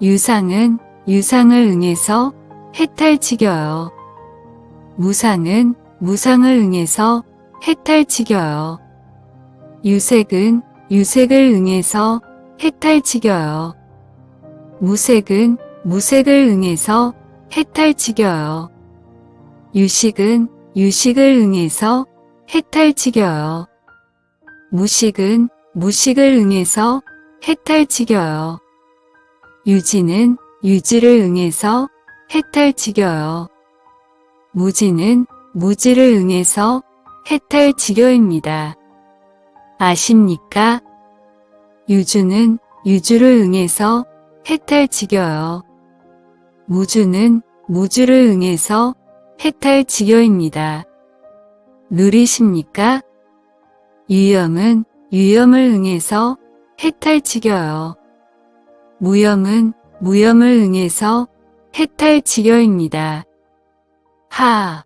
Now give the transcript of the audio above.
유상은 유상을 응해서 해탈치겨요. 무상은 무상을 응해서 해탈치겨요. 유색은 유색을 응해서 해탈치겨요. 무색은 무색을 응해서 해탈치겨요. 유식은 유식을 응해서 해탈치겨요. 무식은 무식을 응해서 해탈치겨요. 유지는 유지를 응해서 해탈치겨요. 무지는 무지를 응해서 해탈치겨입니다. 아십니까? 유주는 유주를 응해서 해탈치겨요. 무주는 무주를 응해서 해탈치겨입니다. 누리십니까? 유염은 유염을 응해서 해탈치겨요. 무염은 무염을 응해서 해탈치겨입니다. 하,